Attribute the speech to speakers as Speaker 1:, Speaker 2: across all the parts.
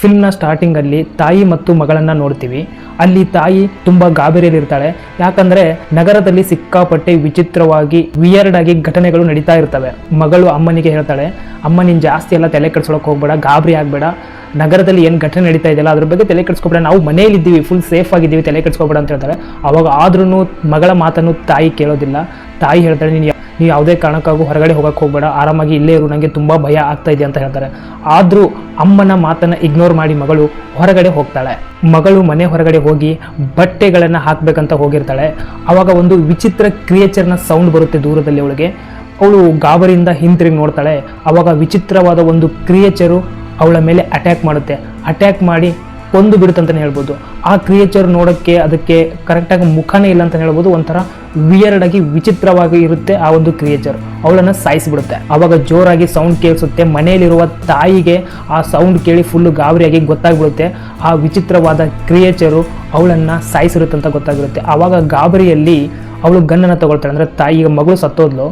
Speaker 1: ಫಿಲ್ಮ್ನ ಸ್ಟಾರ್ಟಿಂಗಲ್ಲಿ ತಾಯಿ ಮತ್ತು ಮಗಳನ್ನ ನೋಡ್ತೀವಿ. ಅಲ್ಲಿ ತಾಯಿ ತುಂಬ ಗಾಬರಿಯಲ್ಲಿರ್ತಾಳೆ. ಯಾಕಂದ್ರೆ ನಗರದಲ್ಲಿ ಸಿಕ್ಕಾಪಟ್ಟೆ ವಿಚಿತ್ರವಾಗಿ ವಿಯರ್ಡ್ ಆಗಿ ಘಟನೆಗಳು ನಡೀತಾ ಇರ್ತವೆ. ಮಗಳು ಅಮ್ಮನಿಗೆ ಹೇಳ್ತಾಳೆ, ಅಮ್ಮ, ನೀನು ಜಾಸ್ತಿ ಎಲ್ಲ ತಲೆ ಕೆಡ್ಸ್ಕೊಳಕ್ ಹೋಗ್ಬೇಡ, ಗಾಬರಿ ಆಗ್ಬೇಡ. ನಗರದಲ್ಲಿ ಏನು ಘಟನೆ ನಡೀತಾ ಇದೆಯಲ್ಲ, ಅದ್ರ ಬಗ್ಗೆ ತಲೆ ಕೆಡ್ಸ್ಕೊಬೇಡ. ನಾವು ಮನೆಯಲ್ಲಿದ್ದೀವಿ ಫುಲ್ ಸೇಫ್ ಆಗಿದ್ದೀವಿ, ತಲೆ ಕೆಡ್ಸ್ಕೊಬೇಡ ಅಂತ ಹೇಳ್ತಾರೆ ಅವಾಗ ಆದ್ರೂ ಮಗಳ ಮಾತನ್ನು ತಾಯಿ ಕೇಳೋದಿಲ್ಲ. ತಾಯಿ ಹೇಳ್ತಾಳೆ, ನೀನು ನೀವು ಯಾವುದೇ ಕಾರಣಕ್ಕಾಗೂ ಹೊರಗಡೆ ಹೋಗಕ್ಕೆ ಹೋಗಬೇಡ. ಆರಾಮಾಗಿ ಇಲ್ಲೇ ಇರು ನನಗೆ ತುಂಬ ಭಯ ಆಗ್ತಾ ಇದೆ ಅಂತ ಹೇಳ್ತಾರೆ. ಆದರೂ ಅಮ್ಮನ ಮಾತನ್ನು ಇಗ್ನೋರ್ ಮಾಡಿ ಮಗಳು ಹೊರಗಡೆ ಹೋಗ್ತಾಳೆ. ಮಗಳು ಮನೆ ಹೊರಗಡೆ ಹೋಗಿ ಬಟ್ಟೆಗಳನ್ನು ಹಾಕಬೇಕಂತ ಹೋಗಿರ್ತಾಳೆ. ಆವಾಗ ಒಂದು ವಿಚಿತ್ರ ಕ್ರಿಯೇಚರ್ನ ಸೌಂಡ್ ಬರುತ್ತೆ ದೂರದಲ್ಲಿ ಅವಳಿಗೆ. ಅವಳು ಗಾಬರಿಯಿಂದ ಹಿಂತಿರುಗಿ ನೋಡ್ತಾಳೆ. ಆವಾಗ ವಿಚಿತ್ರವಾದ ಒಂದು ಕ್ರಿಯೇಚರು ಅವಳ ಮೇಲೆ ಅಟ್ಯಾಕ್ ಮಾಡುತ್ತೆ. ಅಟ್ಯಾಕ್ ಮಾಡಿ ಕೊಂದು ಬಿಡುತ್ತಂತಲೇ ಹೇಳ್ಬೋದು. ಆ ಕ್ರಿಯೇಚರ್ ನೋಡೋಕ್ಕೆ ಅದಕ್ಕೆ ಕರೆಕ್ಟಾಗಿ ಮುಖನೇ ಇಲ್ಲ ಅಂತ ಹೇಳ್ಬೋದು. ಒಂಥರ ವಿಯರ್ಡ್ ಆಗಿ ವಿಚಿತ್ರವಾಗಿ ಇರುತ್ತೆ ಆ ಒಂದು ಕ್ರಿಯೇಚರ್ ಅವಳನ್ನು ಸಾಯಿಸಿಬಿಡುತ್ತೆ. ಅವಾಗ ಜೋರಾಗಿ ಸೌಂಡ್ ಕೇಳಿಸುತ್ತೆ. ಮನೆಯಲ್ಲಿರುವ ತಾಯಿಗೆ ಆ ಸೌಂಡ್ ಕೇಳಿ ಫುಲ್ಲು ಗಾಬರಿಯಾಗಿ ಗೊತ್ತಾಗ್ಬಿಡುತ್ತೆ. ಆ ವಿಚಿತ್ರವಾದ ಕ್ರಿಯೇಚರು ಅವಳನ್ನು ಸಾಯಿಸಿರುತ್ತೆ ಅಂತ ಗೊತ್ತಾಗಿರುತ್ತೆ. ಆವಾಗ ಗಾಬರಿಯಲ್ಲಿ ಅವಳು ಗನ್ನನ್ನು ತಗೊಳ್ತಾಳೆ. ಅಂದರೆ ತಾಯಿಗೆ ಮಗಳು ಸತ್ತೋದ್ಲು.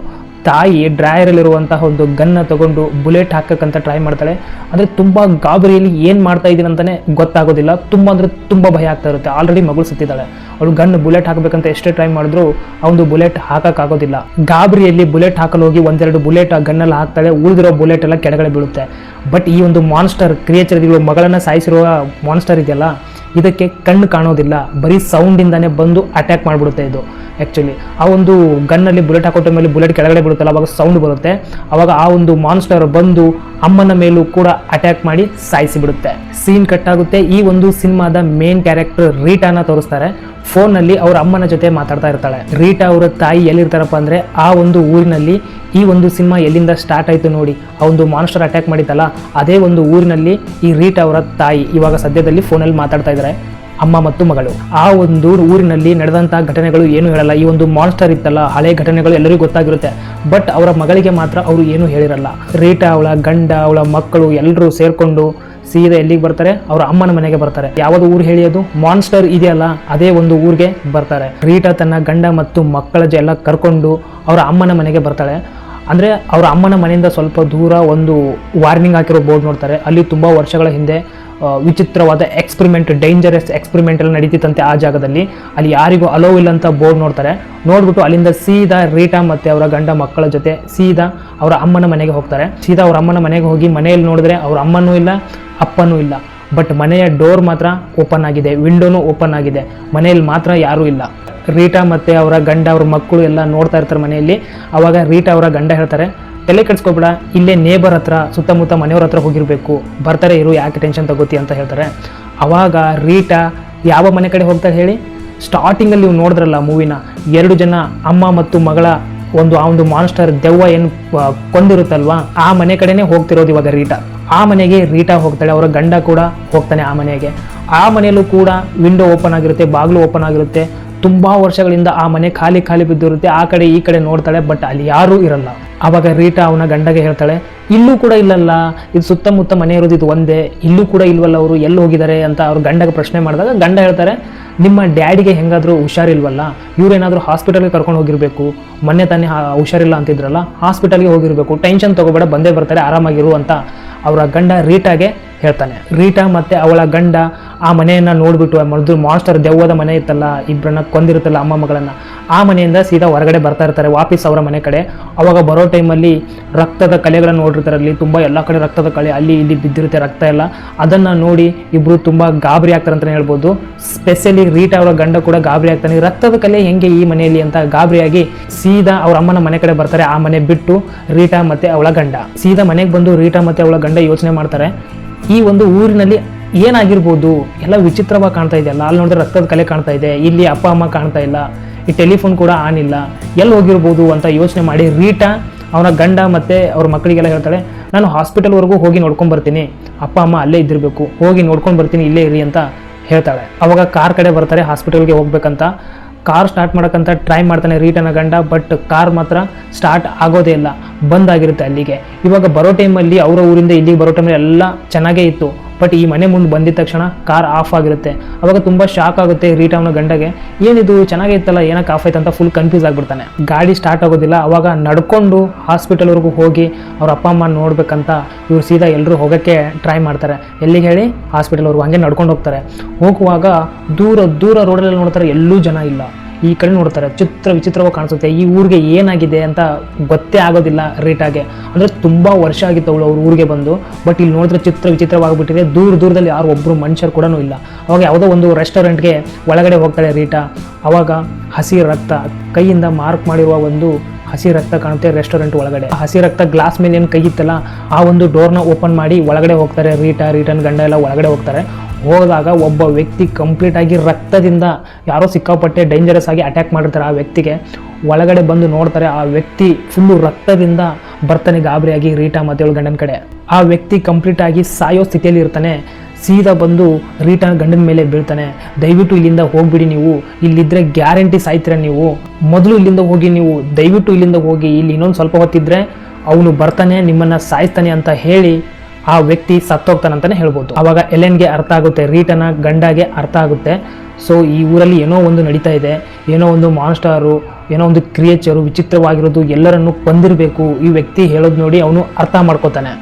Speaker 1: ತಾಯಿ ಡ್ರಾಯರಲ್ಲಿರುವಂತಹ ಒಂದು ಗನ್ನ ತಗೊಂಡು ಬುಲೆಟ್ ಹಾಕಕ್ಕಂತ ಟ್ರೈ ಮಾಡ್ತಾಳೆ. ಅಂದರೆ ತುಂಬ ಗಾಬರಿಯಲ್ಲಿ ಏನು ಮಾಡ್ತಾ ಇದ್ದೀನಿ ಅಂತಲೇ ಗೊತ್ತಾಗೋದಿಲ್ಲ. ತುಂಬ ಅಂದರೆ ತುಂಬ ಭಯ ಆಗ್ತಾ ಇರುತ್ತೆ. ಆಲ್ರೆಡಿ ಮಗಳು ಸುತ್ತಿದ್ದಾಳೆ. ಅವಳು ಗನ್ ಬುಲೆಟ್ ಹಾಕಬೇಕಂತ ಎಷ್ಟೇ ಟ್ರೈ ಮಾಡಿದ್ರು ಅವನು ಬುಲೆಟ್ ಹಾಕೋಕ್ಕಾಗೋದಿಲ್ಲ. ಗಾಬರಿಯಲ್ಲಿ ಬುಲೆಟ್ ಹಾಕಲು ಹೋಗಿ ಒಂದೆರಡು ಬುಲೆಟ್ ಆ ಗನ್ನೆಲ್ಲ ಹಾಕ್ತಾಳೆ. ಉಳಿದಿರೋ ಬುಲೆಟ್ ಎಲ್ಲ ಕೆಳಗಡೆ ಬೀಳುತ್ತೆ. ಬಟ್ ಈ ಒಂದು ಮಾನ್ಸ್ಟರ್ ಕ್ರಿಯೇಚರ್ ಇದೆಯಲ್ಲ ಮಗಳನ್ನು ಸಾಯಿಸಿರುವ ಮಾನ್ಸ್ಟರ್ ಇದೆಯಲ್ಲ, ಇದಕ್ಕೆ ಕಣ್ಣು ಕಾಣೋದಿಲ್ಲ. ಬರೀ ಸೌಂಡಿಂದಾನೇ ಬಂದು ಅಟ್ಯಾಕ್ ಮಾಡಿಬಿಡುತ್ತೆ ಇದು ಆ್ಯಕ್ಚುಲಿ ಆ ಒಂದು ಗನ್ನಲ್ಲಿ ಬುಲೆಟ್ ಹಾಕೋಟ ಮೇಲೆ ಬುಲೆಟ್ ಕೆಳಗಡೆ ಬಿಡುತ್ತಲ್ಲ ಅವಾಗ ಸೌಂಡ್ ಬರುತ್ತೆ. ಅವಾಗ ಆ ಒಂದು ಮಾನ್ಸ್ಟರ್ ಬಂದು ಅಮ್ಮನ ಮೇಲೂ ಕೂಡ ಅಟ್ಯಾಕ್ ಮಾಡಿ ಸಾಯಿಸಿಬಿಡುತ್ತೆ. ಸೀನ್ ಕಟ್ ಆಗುತ್ತೆ. ಈ ಒಂದು ಸಿನಿಮಾದ ಮೇನ್ ಕ್ಯಾರೆಕ್ಟರ್ ರೀಟಾನ ತೋರಿಸ್ತಾರೆ. ಫೋನ್ನಲ್ಲಿ ಅವ್ರ ಅಮ್ಮನ ಜೊತೆ ಮಾತಾಡ್ತಾ ಇರ್ತಾಳೆ. ರೀಟಾ ಅವರ ತಾಯಿ ಎಲ್ಲಿರ್ತಾರಪ್ಪ ಅಂದರೆ ಆ ಒಂದು ಊರಿನಲ್ಲಿ, ಈ ಒಂದು ಸಿನಿಮಾ ಎಲ್ಲಿಂದ ಸ್ಟಾರ್ಟ್ ಆಯಿತು ನೋಡಿ, ಆ ಒಂದು ಮಾನ್ಸ್ಟರ್ ಅಟ್ಯಾಕ್ ಮಾಡಿದ್ದಲ್ಲ ಅದೇ ಒಂದು ಊರಿನಲ್ಲಿ ಈ ರೀಟಾ ಅವರ ತಾಯಿ ಇವಾಗ ಸದ್ಯದಲ್ಲಿ ಫೋನಲ್ಲಿ ಮಾತಾಡ್ತಾ ಇದ್ದಾರೆ ಅಮ್ಮ ಮತ್ತು ಮಗಳು. ಆ ಒಂದು ಊರಿನಲ್ಲಿ ನಡೆದಂತಹ ಘಟನೆಗಳು ಏನು ಹೇಳಲ್ಲ, ಈ ಒಂದು ಮಾನ್ಸ್ಟರ್ ಇತ್ತಲ್ಲ, ಹಳೆ ಘಟನೆಗಳು ಎಲ್ಲರಿಗೂ ಗೊತ್ತಾಗಿರುತ್ತೆ ಬಟ್ ಅವರ ಮಗಳಿಗೆ ಮಾತ್ರ ಅವರು ಏನು ಹೇಳಿರಲ್ಲ. ರೀಟಾ ಅವಳ ಗಂಡ, ಅವಳ ಮಕ್ಕಳು ಎಲ್ಲರೂ ಸೇರ್ಕೊಂಡು ಸೀದಾ ಎಲ್ಲಿಗೆ ಬರ್ತಾರೆ? ಅವ್ರ ಅಮ್ಮನ ಮನೆಗೆ ಬರ್ತಾರೆ. ಯಾವ್ದು ಊರು ಹೇಳಿಯೋದು ಮಾನ್ಸ್ಟರ್ ಇದೆಯಲ್ಲ, ಅದೇ ಒಂದು ಊರಿಗೆ ಬರ್ತಾರೆ. ರೀಟಾ ತನ್ನ ಗಂಡ ಮತ್ತು ಮಕ್ಕಳ ಎಲ್ಲ ಕರ್ಕೊಂಡು ಅವರ ಅಮ್ಮನ ಮನೆಗೆ ಬರ್ತಾಳೆ. ಅಂದರೆ ಅವರ ಅಮ್ಮನ ಮನೆಯಿಂದ ಸ್ವಲ್ಪ ದೂರ ಒಂದು ವಾರ್ನಿಂಗ್ ಹಾಕಿರೋ ಬೋರ್ಡ್ ನೋಡ್ತಾರೆ. ಅಲ್ಲಿ ತುಂಬ ವರ್ಷಗಳ ಹಿಂದೆ ವಿಚಿತ್ರವಾದ ಎಕ್ಸ್ಪರಿಮೆಂಟ್ ಡೇಂಜರಸ್ ಎಕ್ಸ್ಪರಿಮೆಂಟ್ ಎಲ್ಲ ನಡೀತಿತ್ತಂತೆ ಆ ಜಾಗದಲ್ಲಿ. ಅಲ್ಲಿ ಯಾರಿಗೂ ಅಲೋ ಇಲ್ಲ ಅಂತ ಬೋರ್ಡ್ ನೋಡ್ತಾರೆ. ನೋಡ್ಬಿಟ್ಟು ಅಲ್ಲಿಂದ ಸೀದಾ ರೀಟಾ ಮತ್ತೆ ಅವರ ಗಂಡ ಮಕ್ಕಳ ಜೊತೆ ಸೀದಾ ಅವರ ಅಮ್ಮನ ಮನೆಗೆ ಹೋಗ್ತಾರೆ. ಸೀದಾ ಅವರ ಅಮ್ಮನ ಮನೆಗೆ ಹೋಗಿ ಮನೆಯಲ್ಲಿ ನೋಡಿದ್ರೆ ಅವ್ರ ಅಮ್ಮನೂ ಇಲ್ಲ, ಅಪ್ಪನೂ ಇಲ್ಲ. ಬಟ್ ಮನೆಯ ಡೋರ್ ಮಾತ್ರ ಓಪನ್ ಆಗಿದೆ ವಿಂಡೋನು ಓಪನ್ ಆಗಿದೆ. ಮನೆಯಲ್ಲಿ ಮಾತ್ರ ಯಾರೂ ಇಲ್ಲ. ರೀಟಾ ಮತ್ತೆ ಅವರ ಗಂಡ, ಅವ್ರ ಮಕ್ಕಳು ಎಲ್ಲ ನೋಡ್ತಾ ಇರ್ತಾರೆ ಮನೆಯಲ್ಲಿ. ಅವಾಗ ರೀಟಾ ಅವರ ಗಂಡ ಹೇಳ್ತಾರೆ ತಲೆ ಕೆಡ್ಸ್ಕೊಬೇಡ, ಇಲ್ಲೇ ನೇಬರ್ ಹತ್ರ, ಸುತ್ತಮುತ್ತ ಮನೆಯವ್ರ ಹತ್ರ ಹೋಗಿರಬೇಕು. ಬರ್ತಾರೆ ಇರು, ಯಾಕೆ ಟೆನ್ಷನ್ ತಗೋತಿ ಅಂತ ಹೇಳ್ತಾರೆ. ಅವಾಗ ರೀಟಾ ಯಾವ ಮನೆ ಕಡೆ ಹೋಗ್ತಾರೆ ಹೇಳಿ? ಸ್ಟಾರ್ಟಿಂಗಲ್ಲಿ ನೀವು ನೋಡಿದ್ರಲ್ಲ ಮೂವಿನ ಎರಡು ಜನ ಅಮ್ಮ ಮತ್ತು ಮಗಳ ಒಂದು, ಆ ಒಂದು ಮಾನ್ಸ್ಟರ್ ದೆವ್ವ ಏನು ಕೊಂದಿರುತ್ತಲ್ವಾ, ಆ ಮನೆ ಕಡೆನೇ ಹೋಗ್ತಿರೋದು ಇವಾಗ ರೀಟಾ. ಆ ಮನೆಗೆ ರೀಟಾ ಹೋಗ್ತಾಳೆ, ಅವರ ಗಂಡ ಕೂಡ ಹೋಗ್ತಾನೆ ಆ ಮನೆಗೆ. ಆ ಮನೆಯಲ್ಲೂ ಕೂಡ ವಿಂಡೋ ಓಪನ್ ಆಗಿರುತ್ತೆ, ಬಾಗಿಲು ಓಪನ್ ಆಗಿರುತ್ತೆ. ತುಂಬಾ ವರ್ಷಗಳಿಂದ ಆ ಮನೆ ಖಾಲಿ ಖಾಲಿ ಬಿದ್ದಿರುತ್ತೆ, ಆ ಕಡೆ ಈ ಕಡೆ ನೋಡ್ತಾಳೆ ಬಟ್ ಅಲ್ಲಿ ಯಾರೂ ಇರಲ್ಲ. ಆವಾಗ ರೀಟಾ ಅವನ ಗಂಡಗೆ ಹೇಳ್ತಾಳೆ, ಇಲ್ಲೂ ಕೂಡ ಇಲ್ಲಲ್ಲ, ಇದು ಸುತ್ತಮುತ್ತ ಮನೆ ಇರೋದು ಇದು ಒಂದೇ, ಇಲ್ಲೂ ಕೂಡ ಇಲ್ವಲ್ಲ ಅವರು, ಎಲ್ಲಿ ಹೋಗಿದ್ದಾರೆ? ಅಂತ ಅವ್ರ ಗಂಡಗೆ ಪ್ರಶ್ನೆ ಮಾಡಿದಾಗ ಗಂಡ ಹೇಳ್ತಾರೆ, ನಿಮ್ಮ ಡ್ಯಾಡಿಗೆ ಹೆಂಗಾದರೂ ಹುಷಾರಿಲ್ವಲ್ಲ, ಇವರೇನಾದರೂ ಹಾಸ್ಪಿಟಲ್ಗೆ ಕರ್ಕೊಂಡು ಹೋಗಿರಬೇಕು, ಮೊನ್ನೆ ತಾನೇ ಹುಷಾರಿಲ್ಲ ಅಂತಿದ್ರಲ್ಲ, ಹಾಸ್ಪಿಟಲ್ಗೆ ಹೋಗಿರಬೇಕು, ಟೆನ್ಷನ್ ತಗೋಬೇಡ, ಬಂದೇ ಬರ್ತಾರೆ, ಆರಾಮಾಗಿರು ಅಂತ ಅವರ ಗಂಡ ರೀಟಾಗೆ ಹೇಳ್ತಾನೆ. ರೀಟಾ ಮತ್ತೆ ಅವಳ ಗಂಡ ಆ ಮನೆಯನ್ನ ನೋಡಿಬಿಟ್ಟು ಮೊದಲು ಮಾಸ್ಟರ್ ದೆವ್ವದ ಮನೆ ಇತ್ತಲ್ಲ ಇಬ್ಬರನ್ನ ಕೊಂದಿರುತ್ತಲ್ಲ ಅಮ್ಮ ಮಗಳನ್ನ. ಆ ಮನೆಯಿಂದ ಸೀದಾ ಹೊರಗಡೆ ಬರ್ತಾ ಇರ್ತಾರೆ, ವಾಪಸ್ ಅವರ ಮನೆ ಕಡೆ. ಅವಾಗ ಬರೋ ಟೈಮಲ್ಲಿ ರಕ್ತದ ಕಲೆಗಳನ್ನು ನೋಡಿರ್ತಾರೆ ಅಲ್ಲಿ ತುಂಬ ಎಲ್ಲ ಕಡೆ ರಕ್ತದ ಕಲೆ ಅಲ್ಲಿ ಇಲ್ಲಿ ಬಿದ್ದಿರುತ್ತೆ ರಕ್ತ ಎಲ್ಲ. ಅದನ್ನ ನೋಡಿ ಇಬ್ರು ತುಂಬ ಗಾಬರಿ ಆಗ್ತಾರೆ ಅಂತಲೇ ಹೇಳ್ಬೋದು. ಸ್ಪೆಷಲಿ ರೀಟಾ ಅವರ ಗಂಡ ಕೂಡ ಗಾಬರಿ ಆಗ್ತಾನೆ. ರಕ್ತದ ಕಲೆ ಹೆಂಗೆ ಈ ಮನೆಯಲ್ಲಿ ಅಂತ ಗಾಬರಿಯಾಗಿ ಸೀದಾ ಅವ್ರ ಅಮ್ಮನ ಮನೆ ಕಡೆ ಬರ್ತಾರೆ, ಆ ಮನೆ ಬಿಟ್ಟು ರೀಟಾ ಮತ್ತೆ ಅವಳ ಗಂಡ. ಸೀದಾ ಮನೆಗೆ ಬಂದು ರೀಟಾ ಮತ್ತೆ ಅವಳ ಗಂಡ ಯೋಚನೆ ಮಾಡ್ತಾರೆ. ಈ ಒಂದು ಊರಿನಲ್ಲಿ ಏನಾಗಿರ್ಬೋದು? ಎಲ್ಲ ವಿಚಿತ್ರವಾಗಿ ಕಾಣ್ತಾ ಇದೆಯಲ್ಲ ಅಲ್ಲಿ ನೋಡಿದ್ರೆ ರಕ್ತದ ಕಲೆ ಕಾಣ್ತಾ ಇದೆ. ಇಲ್ಲಿ ಅಪ್ಪ, ಅಮ್ಮ ಕಾಣ್ತಾ ಇಲ್ಲ. ಈ ಟೆಲಿಫೋನ್ ಕೂಡ ಆನ್ ಇಲ್ಲ. ಎಲ್ಲಿ ಹೋಗಿರ್ಬೋದು ಅಂತ ಯೋಚನೆ ಮಾಡಿ ರೀಟಾ ಅವನ ಗಂಡ ಮತ್ತು ಅವ್ರ ಮಕ್ಕಳಿಗೆಲ್ಲ ಹೇಳ್ತಾಳೆ, ನಾನು ಹಾಸ್ಪಿಟಲ್ವರೆಗೂ ಹೋಗಿ ನೋಡ್ಕೊಂಡು ಬರ್ತೀನಿ. ಅಪ್ಪ, ಅಮ್ಮ ಅಲ್ಲೇ ಇದ್ದಿರಬೇಕು. ಹೋಗಿ ನೋಡ್ಕೊಂಡು ಬರ್ತೀನಿ, ಇಲ್ಲೇ ಇರಿ ಅಂತ ಹೇಳ್ತಾಳೆ. ಅವಾಗ ಕಾರ್ ಕಡೆ ಬರ್ತಾರೆ ಹಾಸ್ಪಿಟಲ್ಗೆ ಹೋಗ್ಬೇಕಂತ. ಕಾರ್ ಸ್ಟಾರ್ಟ್ ಮಾಡೋಕ್ಕಂತ ಟ್ರೈ ಮಾಡ್ತಾನೆ ರೀಟನ ಗಂಡ, ಬಟ್ ಕಾರ್ ಮಾತ್ರ ಸ್ಟಾರ್ಟ್ ಆಗೋದೇ ಇಲ್ಲ, ಬಂದ್ ಆಗಿರುತ್ತೆ ಅಲ್ಲಿಗೆ. ಇವಾಗ ಬರೋ ಟೈಮಲ್ಲಿ ಅವರ ಊರಿಂದ ಇಲ್ಲಿಗೆ ಬರೋ ಟೈಮಲ್ಲಿ ಎಲ್ಲ ಚೆನ್ನಾಗೇ ಇತ್ತು. ಬಟ್ ಈ ಮನೆ ಮುಂದೆ ಬಂದಿದ ತಕ್ಷಣ ಕಾರ್ ಆಫ್ ಆಗಿರುತ್ತೆ. ಅವಾಗ ತುಂಬ ಶಾಕ್ ಆಗುತ್ತೆ ರೀಟಾ ಅವನ ಗಂಡಗೆ. ಏನಿದು ಚೆನ್ನಾಗಿತ್ತಲ್ಲ ಏನಕ್ಕೆ ಆಫ್ ಆಯ್ತು ಅಂತ ಫುಲ್ ಕನ್ಫ್ಯೂಸ್ ಆಗಿಬಿಡ್ತಾನೆ. ಗಾಡಿ ಸ್ಟಾರ್ಟ್ ಆಗೋದಿಲ್ಲ, ಅವಾಗ ನಡ್ಕೊಂಡು ಹಾಸ್ಪಿಟಲ್ವರೆಗೂ ಹೋಗಿ ಅವ್ರ ಅಪ್ಪ, ಅಮ್ಮ ನೋಡ್ಬೇಕಂತ ಇವ್ರು ಸೀದಾ ಎಲ್ಲರೂ ಹೋಗೋಕ್ಕೆ ಟ್ರೈ ಮಾಡ್ತಾರೆ. ಎಲ್ಲಿಗೆ ಹೇಳಿ? ಹಾಸ್ಪಿಟಲ್ವರೆಗೂ ಹಂಗೆ ನಡ್ಕೊಂಡು ಹೋಗ್ತಾರೆ. ಹೋಗುವಾಗ ದೂರ ದೂರ ರೋಡಲ್ಲಿ ನೋಡ್ತಾರೆ ಎಲ್ಲೂ ಜನ ಇಲ್ಲ. ಈ ಕಡೆ ನೋಡ್ತಾರೆ, ಚಿತ್ರ ವಿಚಿತ್ರವಾಗಿ ಕಾಣಿಸುತ್ತೆ. ಈ ಊರಿಗೆ ಏನಾಗಿದೆ ಅಂತ ಗೊತ್ತೇ ಆಗೋದಿಲ್ಲ ರೀಟಾಗೆ ಅಂದರೆ ತುಂಬ ವರ್ಷ ಆಗಿತ್ತು ಅವಳು ಅವ್ರ ಊರಿಗೆ ಬಂದು. ಬಟ್ ಇಲ್ಲಿ ನೋಡಿದ್ರೆ ಚಿತ್ರ ವಿಚಿತ್ರವಾಗಿಬಿಟ್ಟಿದೆ. ದೂರ ದೂರದಲ್ಲಿ ಯಾರು ಒಬ್ಬರು ಮನುಷ್ಯರು ಕೂಡ ಇಲ್ಲ. ಅವಾಗ ಯಾವುದೋ ಒಂದು ರೆಸ್ಟೋರೆಂಟ್ಗೆ ಒಳಗಡೆ ಹೋಗ್ತಾಳೆ ರೀಟಾ. ಅವಾಗ ಹಸಿ ರಕ್ತ, ಕೈಯಿಂದ ಮಾರ್ಕ್ ಮಾಡಿರುವ ಒಂದು ಹಸಿ ರಕ್ತ ಕಾಣುತ್ತೆ ರೆಸ್ಟೋರೆಂಟ್ ಒಳಗಡೆ. ಹಸಿ ರಕ್ತ ಗ್ಲಾಸ್ ಮೇಲೆ ಏನು ಕೈ ಇತ್ತಲ್ಲ, ಆ ಒಂದು ಡೋರ್ನ ಓಪನ್ ಮಾಡಿ ಒಳಗಡೆ ಹೋಗ್ತಾರೆ ರೀಟಾ, ರೀಟನ್ ಗಂಡ ಎಲ್ಲ ಒಳಗಡೆ ಹೋಗ್ತಾರೆ. ಹೋದಾಗ ಒಬ್ಬ ವ್ಯಕ್ತಿ ಕಂಪ್ಲೀಟಾಗಿ ರಕ್ತದಿಂದ ಯಾರೋ ಸಿಕ್ಕಾಪಟ್ಟೆ ಡೇಂಜರಸ್ ಆಗಿ ಅಟ್ಯಾಕ್ ಮಾಡಿರ್ತಾರೆ ಆ ವ್ಯಕ್ತಿಗೆ. ಒಳಗಡೆ ಬಂದು ನೋಡ್ತಾರೆ ಆ ವ್ಯಕ್ತಿ ಫುಲ್ಲು ರಕ್ತದಿಂದ ಬರ್ತಾನೆ ಗಾಬರಿಯಾಗಿ ರೀಟಾ ಮತ್ತೆ ಅವಳ ಗಂಡನ ಕಡೆ. ಆ ವ್ಯಕ್ತಿ ಕಂಪ್ಲೀಟಾಗಿ ಸಾಯೋ ಸ್ಥಿತಿಯಲ್ಲಿ ಇರ್ತಾನೆ. ಸೀದಾ ಬಂದು ರೀಟಾ ಗಂಡನ ಮೇಲೆ ಬೀಳ್ತಾನೆ. ದಯವಿಟ್ಟು ಇಲ್ಲಿಂದ ಹೋಗ್ಬಿಡಿ ನೀವು. ಇಲ್ಲಿದ್ದರೆ ಗ್ಯಾರಂಟಿ ಸಾಯ್ತೀರ ನೀವು. ಮೊದಲು ಇಲ್ಲಿಂದ ಹೋಗಿ ನೀವು. ದಯವಿಟ್ಟು ಇಲ್ಲಿಂದ ಹೋಗಿ. ಇಲ್ಲಿ ಇನ್ನೊಂದು ಸ್ವಲ್ಪ ಹೊತ್ತಿದ್ರೆ ಅವನು ಬರ್ತಾನೆ, ನಿಮ್ಮನ್ನು ಸಾಯಿಸ್ತಾನೆ ಅಂತ ಹೇಳಿ ಆ ವ್ಯಕ್ತಿ ಸತ್ತೋಗ್ತಾನಂತಾನೆ ಹೇಳ್ಬೋದು. ಅವಾಗ ಎಲೆನ್ಗೆ ಅರ್ಥ ಆಗುತ್ತೆ, ರೀಟನ ಗಂಡಾಗೆ ಅರ್ಥ ಆಗುತ್ತೆ. ಸೊ ಈ ಊರಲ್ಲಿ ಏನೋ ಒಂದು ನಡೀತಾ ಇದೆ, ಏನೋ ಒಂದು ಮಾನ್ಸ್ಟಾರು ಏನೋ ಒಂದು ಕ್ರಿಯೇಚರು ವಿಚಿತ್ರವಾಗಿರೋದು ಎಲ್ಲರನ್ನು ಕೊಂದಿರಬೇಕು. ಈ ವ್ಯಕ್ತಿ ಹೇಳೋದು ನೋಡಿ ಅವನು ಅರ್ಥ ಮಾಡ್ಕೋತಾನೆ.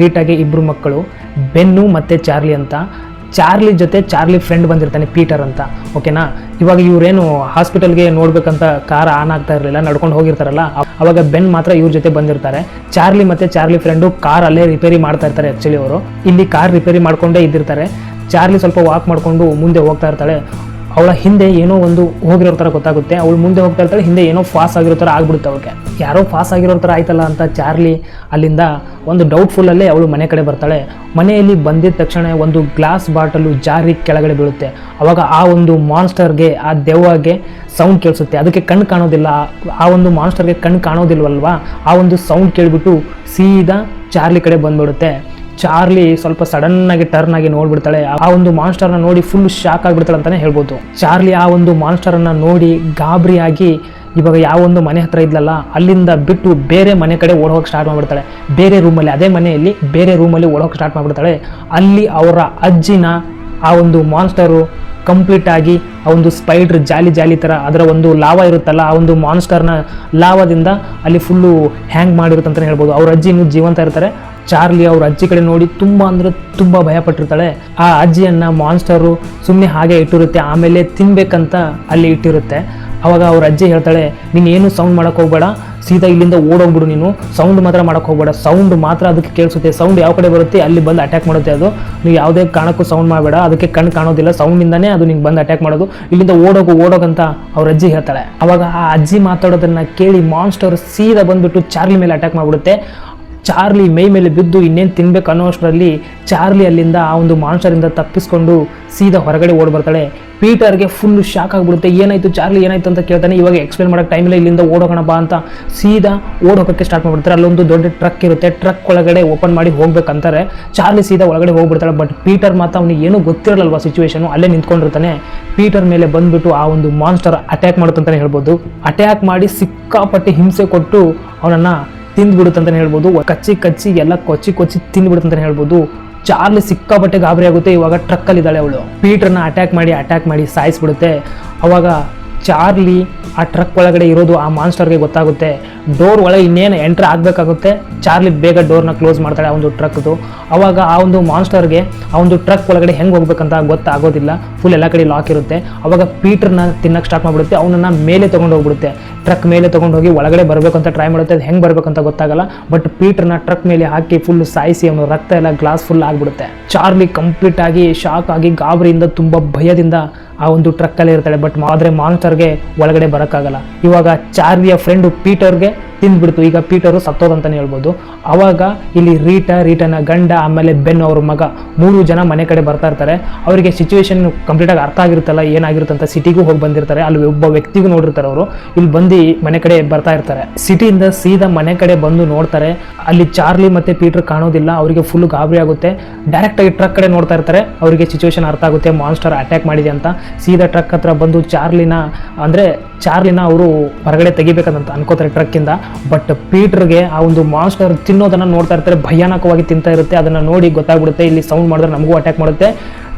Speaker 1: ರೀಟಾಗೆ ಇಬ್ಬರು ಮಕ್ಕಳು, ಬೆನ್ನು ಮತ್ತು ಚಾರ್ಲಿ ಅಂತ. ಚಾರ್ಲಿ ಜೊತೆ ಚಾರ್ಲಿ ಫ್ರೆಂಡ್ ಬಂದಿರ್ತಾನೆ ಪೀಟರ್ ಅಂತ, ಓಕೆನಾ? ಇವಾಗ ಇವರೇನು ಹಾಸ್ಪಿಟಲ್ಗೆ ನೋಡ್ಬೇಕಂತ ಕಾರ್ ಆನ್ ಆಗ್ತಾ ಇರಲಿಲ್ಲ, ನಡ್ಕೊಂಡು ಹೋಗಿರ್ತಾರಲ್ಲ ಅವಾಗ ಬೆನ್ ಮಾತ್ರ ಇವ್ರ ಜೊತೆ ಬಂದಿರ್ತಾರೆ. ಚಾರ್ಲಿ ಮತ್ತೆ ಚಾರ್ಲಿ ಫ್ರೆಂಡು ಕಾರ್ ಅಲ್ಲೇ ರಿಪೇರಿ ಮಾಡ್ತಾ ಇರ್ತಾರೆ ಆ್ಯಕ್ಚುಲಿ ಅವರು. ಇಲ್ಲಿ ಕಾರ್ ರಿಪೇರಿ ಮಾಡ್ಕೊಂಡೇ ಇದ್ದಿರ್ತಾರೆ. ಚಾರ್ಲಿ ಸ್ವಲ್ಪ ವಾಕ್ ಮಾಡಿಕೊಂಡು ಮುಂದೆ ಹೋಗ್ತಾ ಇರ್ತಾಳೆ. ಅವಳ ಹಿಂದೆ ಏನೋ ಒಂದು ಹೋಗಿರೋ ಥರ ಗೊತ್ತಾಗುತ್ತೆ. ಅವಳು ಮುಂದೆ ಹೋಗ್ತಾ ಇರ್ತಾಳೆ, ಹಿಂದೆ ಏನೋ ಫಾಸ್ ಆಗಿರೋ ಥರ ಆಗ್ಬಿಡುತ್ತೆ ಅವಳಿಗೆ. ಯಾರೋ ಫಾಸ್ ಆಗಿರೋ ಥರ ಆಯ್ತಲ್ಲ ಅಂತ ಚಾರ್ಲಿ ಅಲ್ಲಿಂದ ಒಂದು ಡೌಟ್ಫುಲ್ಲಲ್ಲೇ ಅವಳು ಮನೆ ಕಡೆ ಬರ್ತಾಳೆ. ಮನೆಯಲ್ಲಿ ಬಂದಿದ್ದ ತಕ್ಷಣ ಒಂದು ಗ್ಲಾಸ್ ಬಾಟಲು ಜಾರಿ ಕೆಳಗಡೆ ಬೀಳುತ್ತೆ. ಅವಾಗ ಆ ಒಂದು ಮಾನ್ಸ್ಟರ್ಗೆ ಆ ದೆವ್ವಗೆ ಸೌಂಡ್ ಕೇಳಿಸುತ್ತೆ. ಅದಕ್ಕೆ ಕಣ್ಣು ಕಾಣೋದಿಲ್ಲ. ಆ ಒಂದು ಮಾನ್ಸ್ಟರ್ಗೆ ಕಣ್ಣು ಕಾಣೋದಿಲ್ವಲ್ವಾ? ಆ ಒಂದು ಸೌಂಡ್ ಕೇಳಿಬಿಟ್ಟು ಸೀದಾ ಚಾರ್ಲಿ ಕಡೆ ಬಂದ್ಬಿಡುತ್ತೆ. ಚಾರ್ಲಿ ಸ್ವಲ್ಪ ಸಡನ್ ಆಗಿ ಟರ್ನ್ ಆಗಿ ನೋಡ್ಬಿಡ್ತಾಳೆ. ಆ ಒಂದು ಮಾನ್ಸ್ಟರ್ನ ನೋಡಿ ಫುಲ್ ಶಾಕ್ ಆಗಿಬಿಡ್ತಾಳೆ ಅಂತಾನೆ ಹೇಳ್ಬೋದು. ಚಾರ್ಲಿ ಆ ಒಂದು ಮಾನ್ಸ್ಟರನ್ನ ನೋಡಿ ಗಾಬರಿಯಾಗಿ ಇವಾಗ ಯಾವ ಒಂದು ಮನೆ ಹತ್ರ ಇದ್ಲಲ್ಲ, ಅಲ್ಲಿಂದ ಬಿಟ್ಟು ಬೇರೆ ಮನೆ ಕಡೆ ಓಡೋಕೆ ಸ್ಟಾರ್ಟ್ ಮಾಡಿಬಿಡ್ತಾಳೆ. ಬೇರೆ ರೂಮಲ್ಲಿ ಅದೇ ಮನೆಯಲ್ಲಿ ಬೇರೆ ರೂಮಲ್ಲಿ ಓಡೋಕೆ ಸ್ಟಾರ್ಟ್ ಮಾಡಿಬಿಡ್ತಾಳೆ. ಅಲ್ಲಿ ಅವರ ಅಜ್ಜಿನ ಆ ಒಂದು ಮಾನ್ಸ್ಟರು ಕಂಪ್ಲೀಟ್ ಆಗಿ ಆ ಒಂದು ಸ್ಪೈಡ್ರ್ ಜಾಲಿ ಜಾಲಿ ಥರ ಅದರ ಒಂದು ಲಾವ ಇರುತ್ತಲ್ಲ, ಆ ಒಂದು ಮಾನ್ಸ್ಟರ್ನ ಲಾವದಿಂದ ಅಲ್ಲಿ ಫುಲ್ಲು ಹ್ಯಾಂಗ್ ಮಾಡಿರುತ್ತೆ ಅಂತಲೇ ಹೇಳ್ಬೋದು. ಅವ್ರ ಅಜ್ಜಿ ಇನ್ನೂ ಜೀವಂತ ಇರ್ತಾರೆ. ಚಾರ್ಲಿ ಅವ್ರ ಅಜ್ಜಿ ಕಡೆ ನೋಡಿ ತುಂಬ ಅಂದರೆ ತುಂಬ ಭಯಪಟ್ಟಿರ್ತಾಳೆ. ಆ ಅಜ್ಜಿಯನ್ನ ಮಾನ್ಸ್ಟರು ಸುಮ್ಮನೆ ಹಾಗೆ ಇಟ್ಟಿರುತ್ತೆ, ಆಮೇಲೆ ತಿನ್ಬೇಕಂತ ಅಲ್ಲಿ ಇಟ್ಟಿರುತ್ತೆ. ಅವಾಗ ಅವ್ರ ಅಜ್ಜಿ ಹೇಳ್ತಾಳೆ, ನೀನು ಏನು ಸೌಂಡ್ ಮಾಡಕ್ ಹೋಗ್ಬೇಡ, ಸೀದಾ ಇಲ್ಲಿಂದ ಓಡೋಗ್ಬಿಡು ನೀನು. ಸೌಂಡ್ ಮಾತ್ರ ಮಾಡಕ್ ಹೋಗ್ಬೇಡ. ಸೌಂಡ್ ಮಾತ್ರ ಅದಕ್ಕೆ ಕೇಳಿಸುತ್ತೆ. ಸೌಂಡ್ ಯಾವ ಕಡೆ ಬರುತ್ತೆ, ಅಲ್ಲಿ ಬಂದು ಅಟ್ಯಾಕ್ ಮಾಡುತ್ತೆ ಅದು. ನೀವು ಯಾವುದೇ ಕಾರಣಕ್ಕೂ ಸೌಂಡ್ ಮಾಡಬೇಡ. ಅದಕ್ಕೆ ಕಣ್ಣು ಕಾಣೋದಿಲ್ಲ. ಸೌಂಡಿಂದಾನೇ ಅದು ನಿಂಗೆ ಬಂದು ಅಟ್ಯಾಕ್ ಮಾಡೋದು. ಇಲ್ಲಿಂದ ಓಡೋಗು, ಓಡೋಗಂತ ಅವ್ರ ಅಜ್ಜಿ ಹೇಳ್ತಾಳೆ. ಅವಾಗ ಆ ಅಜ್ಜಿ ಮಾತಾಡೋದನ್ನ ಕೇಳಿ ಮಾನ್ಸ್ಟರ್ ಸೀದಾ ಬಂದ್ಬಿಟ್ಟು ಚಾರ್ಲಿ ಮೇಲೆ ಅಟ್ಯಾಕ್ ಮಾಡಿಬಿಡುತ್ತೆ. ಚಾರ್ಲಿ ಮೈ ಮೇಲೆ ಬಿದ್ದು ಇನ್ನೇನು ತಿನ್ಬೇಕು ಅನ್ನೋ ಅಷ್ಟರಲ್ಲಿ ಚಾರ್ಲಿ ಅಲ್ಲಿಂದ ಆ ಒಂದು ಮಾನ್ಸ್ಟರಿಂದ ತಪ್ಪಿಸ್ಕೊಂಡು ಸೀದಾ ಹೊರಗಡೆ ಓಡ್ ಬರ್ತಾಳೆ. ಪೀಟರ್ಗೆ ಫುಲ್ ಶಾಕ್ ಆಗಿಬಿಡುತ್ತೆ. ಏನಾಯಿತು ಚಾರ್ಲಿ? ಏನಾಯ್ತು ಅಂತ ಕೇಳ್ತಾನೆ. ಇವಾಗ ಎಕ್ಸ್ಪ್ಲೇನ್ ಟೈಮ್ ಇಲ್ಲ. ಇಲ್ಲಿಂದ ಓಡೋಗೋಣ ಬಾ ಅಂತ ಸೀದಾ ಓಡೋಕೆ ಸ್ಟಾರ್ಟ್ ಮಾಡಿಬಿಡ್ತಾರೆ. ಅಲ್ಲೊಂದು ದೊಡ್ಡ ಟ್ರಕ್ ಇರುತ್ತೆ. ಟ್ರಕ್ ಒಳಗಡೆ ಓಪನ್ ಮಾಡಿ ಹೋಗ್ಬೇಕಂತಾರೆ. ಚಾರ್ಲಿ ಸೀದಾ ಒಳಗಡೆ ಹೋಗ್ಬಿಡ್ತಾಳೆ. ಬಟ್ ಪೀಟರ್ ಮಾತ್ರ ಅವನಿಗೆ ಏನೂ ಗೊತ್ತಿರಲ್ವಾ ಸಿಚುವೇಶನು ಅಲ್ಲೇ ನಿಂತ್ಕೊಂಡಿರ್ತಾನೆ. ಪೀಟರ್ ಮೇಲೆ ಬಂದ್ಬಿಟ್ಟು ಆ ಒಂದು ಮಾನ್ಸ್ಟರ್ ಅಟ್ಯಾಕ್ ಮಾಡುತ್ತೆ ಅಂತಲೇ ಹೇಳ್ಬೋದು. ಅಟ್ಯಾಕ್ ಮಾಡಿ ಸಿಕ್ಕಾಪಟ್ಟೆ ಹಿಂಸೆ ಕೊಟ್ಟು ಅವನನ್ನ ತಿಂದ್ಬಿಡುತ್ತೆ ಅಂತಲೇ ಹೇಳ್ಬೋದು ಕಚ್ಚಿ ಕಚ್ಚಿ ಎಲ್ಲ ಕೊಚ್ಚಿ ಕೊಚ್ಚಿ ತಿಂದ್ಬಿಡುತ್ತೆ ಅಂತಲೇ ಹೇಳ್ಬೋದು. ಚಾರ್ಲಿ ಸಿಕ್ಕಾಪಟ್ಟೆ ಗಾಬರಿ ಆಗುತ್ತೆ. ಇವಾಗ ಟ್ರಕ್ಕಲ್ಲಿ ಇದ್ದಾಳೆ ಅವಳು. ಪೀಟ್ರನ್ನ ಅಟ್ಯಾಕ್ ಮಾಡಿ ಅಟ್ಯಾಕ್ ಮಾಡಿ ಸಾಯಿಸ್ಬಿಡುತ್ತೆ. ಅವಾಗ ಚಾರ್ಲಿ ಆ ಟ್ರಕ್ ಒಳಗಡೆ ಇರೋದು ಆ ಮಾನ್ಸ್ಟರ್ಗೆ ಗೊತ್ತಾಗುತ್ತೆ. ಡೋರ್ ಒಳಗೆ ಇನ್ನೇನು ಎಂಟ್ರ್ ಆಗಬೇಕಾಗುತ್ತೆ. ಚಾರ್ಲಿ ಬೇಗ ಡೋರ್ನ ಕ್ಲೋಸ್ ಮಾಡ್ತಾಳೆ ಆ ಒಂದು ಟ್ರಕ್ದು ಅವಾಗ ಆ ಒಂದು ಮಾನ್ಸ್ಟರ್ಗೆ ಆ ಒಂದು ಟ್ರಕ್ ಒಳಗಡೆ ಹೆಂಗೆ ಹೋಗ್ಬೇಕಂತ ಗೊತ್ತಾಗೋದಿಲ್ಲ. ಫುಲ್ ಎಲ್ಲ ಕಡೆ ಲಾಕ್ ಇರುತ್ತೆ. ಅವಾಗ ಪೀಟರ್ನ ತಿನ್ನಕ್ಕೆ ಸ್ಟಾರ್ಟ್ ಮಾಡಿಬಿಡುತ್ತೆ. ಅವನನ್ನ ಮೇಲೆ ತೊಗೊಂಡು ಹೋಗ್ಬಿಡುತ್ತೆ. ಟ್ರಕ್ ಮೇಲೆ ತೊಗೊಂಡು ಹೋಗಿ ಒಳಗಡೆ ಬರಬೇಕು ಅಂತ ಟ್ರೈ ಮಾಡುತ್ತೆ. ಅದು ಹೆಂಗೆ ಬರಬೇಕಂತ ಗೊತ್ತಾಗಲ್ಲ. ಬಟ್ ಪೀಟರ್ನ ಟ್ರಕ್ ಮೇಲೆ ಹಾಕಿ ಫುಲ್ ಸಾಯಿಸಿ ಅವನು ರಕ್ತ ಎಲ್ಲ ಗ್ಲಾಸ್ ಫುಲ್ ಆಗಿಬಿಡುತ್ತೆ. ಚಾರ್ಲಿ ಕಂಪ್ಲೀಟ್ ಆಗಿ ಶಾಕ್ ಆಗಿ ಗಾಬರಿಯಿಂದ ತುಂಬ ಭಯದಿಂದ ಆ ಒಂದು ಟ್ರಕ್ಕಲ್ಲೇ ಇರ್ತಾಳೆ. ಬಟ್ ಆದರೆ ಮಾನ್ಸ್ಟರ್ಗೆ ಒಳಗಡೆ ಬರೋಕ್ಕಾಗಲ್ಲ. ಇವಾಗ ಚಾರ್ಲಿಯ ಫ್ರೆಂಡು ಪೀಟರ್ಗೆ ತಿಂದ್ಬಿಡ್ತು. ಈಗ ಪೀಟರು ಸತ್ತೋದಂತಾನೆ ಹೇಳ್ಬೋದು. ಆವಾಗ ಇಲ್ಲಿ ರೀಟ, ರೀಟನ ಗಂಡ, ಆಮೇಲೆ ಬೆನ್ ಅವ್ರ ಮಗ ಮೂರು ಜನ ಮನೆ ಕಡೆ ಬರ್ತಾ ಇರ್ತಾರೆ. ಅವರಿಗೆ ಸಿಚುವೇಶನ್ ಕಂಪ್ಲೀಟಾಗಿ ಅರ್ಥ ಆಗಿರುತ್ತಲ್ಲ ಏನಾಗಿರುತ್ತಂತ ಸಿಟಿಗೂ ಹೋಗಿ ಬಂದಿರ್ತಾರೆ. ಅಲ್ಲಿ ಒಬ್ಬ ವ್ಯಕ್ತಿಗೂ ನೋಡಿರ್ತಾರೆ ಅವರು. ಇಲ್ಲಿ ಬಂದು ಮನೆ ಕಡೆ ಬರ್ತಾ ಇರ್ತಾರೆ. ಸಿಟಿಯಿಂದ ಸೀದಾ ಮನೆ ಕಡೆ ಬಂದು ನೋಡ್ತಾರೆ. ಅಲ್ಲಿ ಚಾರ್ಲಿ ಮತ್ತೆ ಪೀಟರ್ ಕಾಣೋದಿಲ್ಲ. ಅವರಿಗೆ ಫುಲ್ ಗಾಬರಿ ಆಗುತ್ತೆ. ಡೈರೆಕ್ಟ್ ಆಗಿ ಟ್ರಕ್ ಕಡೆ ನೋಡ್ತಾ ಇರ್ತಾರೆ. ಅವರಿಗೆ ಸಿಚುವೇಶನ್ ಅರ್ಥ ಆಗುತ್ತೆ. ಮಾನ್ಸ್ಟರ್ ಅಟ್ಯಾಕ್ ಮಾಡಿದೆ ಅಂತ. ಸೀದಾ ಟ್ರಕ್ ಹತ್ರ ಬಂದು ಚಾರ್ಲಿನ, ಅಂದ್ರೆ ಚಾರ್ಲಿನ ಅವರು ಹೊರಗಡೆ ತೆಗಿಬೇಕಂತ ಅನ್ಕೋತಾರೆ ಟ್ರಕ್ಕಿಂದ ಬಟ್ ಪೀಟ್ರಿಗೆ ಆ ಒಂದು ಮಾನ್ಸ್ಟರ್ ತಿನ್ನೋದನ್ನು ನೋಡ್ತಾ ಇರ್ತಾರೆ, ಭಯಾನಕವಾಗಿ ತಿಂತಾ ಇರುತ್ತೆ, ಅದನ್ನು ನೋಡಿ ಗೊತ್ತಾಗ್ಬಿಡುತ್ತೆ, ಇಲ್ಲಿ ಸೌಂಡ್ ಮಾಡಿದ್ರೆ ನಮಗೂ ಅಟ್ಯಾಕ್ ಮಾಡುತ್ತೆ.